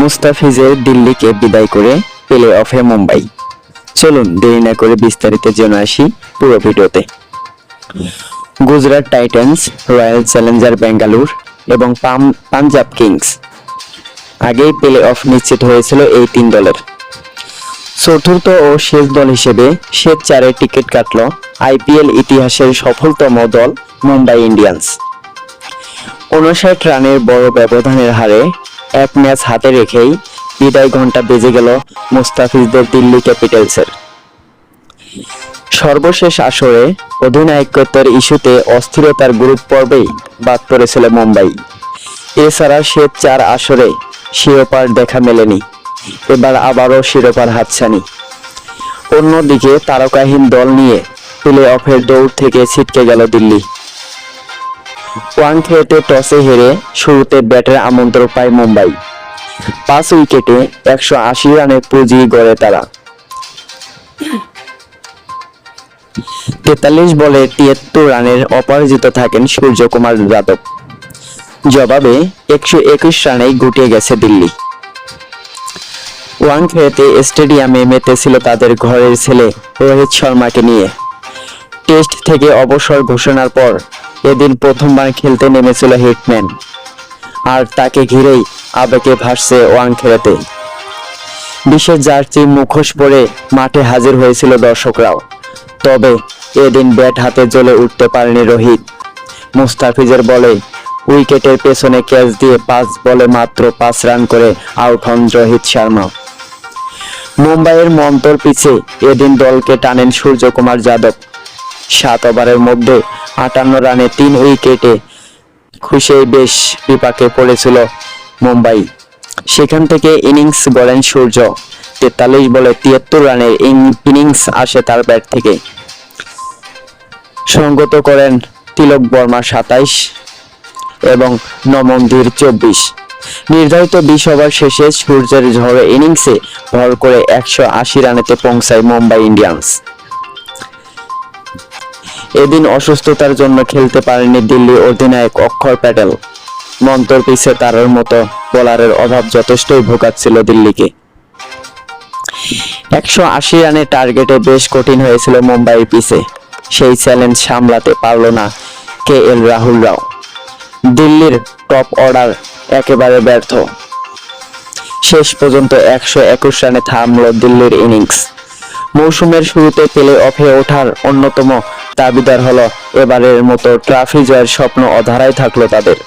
মুস্তাফিজের দিল্লিকে বিদায় করে প্লে অফে মুম্বাই। চলুন, দেরি না করে বিস্তারিত জেনে আসি পুরো ভিডিওতে। Gujarat titans, royal challenger Bengaluru এবং পাঞ্জাব কিংস। আগেই প্লে অফ নিশ্চিত হয়েছিল এই তিন দলের। চতুর্থ ও শেষ দল হিসেবে শেষ চারে টিকিট কাটল আইপিএল ইতিহাসের সফলতম দল মুম্বাই ইন্ডিয়ান্স। উনষাট রানের বড় ব্যবধানের হারে এক ম্যাচ হাতে রেখেই বিদায় ঘণ্টা বেজে গেল মুস্তাফিজদের দিল্লি ক্যাপিটালসের। সর্বশেষ আসরে অধিনায়কত্বের ইস্যুতে অস্থিরতার গ্রুপ পর্বেই বাদ পড়েছিল মুম্বাই। এছাড়া সে চার আসরে শিরোপার দেখা মেলেনি, এবার আবারও শিরোপার হাতছানি। অন্যদিকে তারকাহীন দল নিয়ে প্লে অফের দৌড় থেকে ছিটকে গেল দিল্লি। ওয়ানখেড়েতে টসে হেরে শুরুতে ব্যাটের আমন্ত্রণ পায় মুম্বাই। পাঁচ উইকেটে একশো আশি রানের পুঁজি গড়ে তারা। তেতাল্লিশ বলে তিয়াত্তর রানের অপরাজিত থাকেন সূর্যকুমার যাদব। জবাবে একশো একুশ রানেই গুটিয়ে গেছে দিল্লি। ওয়াংখেড়েতে স্টেডিয়ামে মেতেছিল তাদের ঘরের ছেলে রোহিত শর্মাকে নিয়ে। টেস্ট থেকে অবসর ঘোষণার পর এদিন প্রথমবার খেলতে নেমেছিল হিটম্যান, আর তাকে ঘিরেই আবেগে ভাসছে ওয়াংখেড়েতে বিশেষ জার্সি মুখোশ পরে মাঠে হাজির হয়েছিল দর্শকরাও। তবে এদিন ব্যাট হাতে জ্বলে উঠতে পারেনি রোহিত। মুস্তাফিজের বলে উইকেটের পেছনে ক্যাচ দিয়ে পাঁচ বলে মাত্র পাঁচ রান করে আউট হন রোহিত শর্মা। মুম্বাইয়ের মন্তর পিছে এদিন দলকে টানেন সূর্যকুমার যাদব। সাত ওভারের মধ্যে আটান্ন রানে তিন উইকেটে খুশিই বেশ বিপাকে পড়েছিল মুম্বাই। সেখান থেকে ইনিংস গড়েন সূর্য, তেতাল্লিশ বলে তিয়াত্তর রানের ইনিংস আসে তার ব্যাট থেকে। সঙ্গত করেন তিলক বর্মা সাতাইশ এবং নমনদীর চব্বিশ। নির্ধারিত বিশ ওভার শেষে সূর্যের ঝড়ে ইনিংসে ভর করে একশো আশি রানেতে পৌঁছায় মুম্বাই ইন্ডিয়ান্স। এদিন অসুস্থতার জন্য খেলতে পারেনি দিল্লি অধিনায়ক অক্ষর প্যাটেল। মন্তর পিছে তারের মতো বোলারের অভাব যথেষ্টই ভোগাচ্ছিল দিল্লিকে। একশো আশি রানের টার্গেটে বেশ কঠিন হয়েছিল মুম্বাইয়ের পিছে সেই চ্যালেঞ্জ সামলাতে পারল না কে এল রাহুল রাও। দিল্লির টপ অর্ডার একেবারে ব্যর্থ। শেষ পর্যন্ত একশো একুশ রানে থামল দিল্লির ইনিংস। মৌসুমের শুরুতে প্লে অফে ওঠার অন্যতম দাবিদার হলো এবারের মতো ট্রফি জয়ের স্বপ্ন অধারায় থাকল তাদের।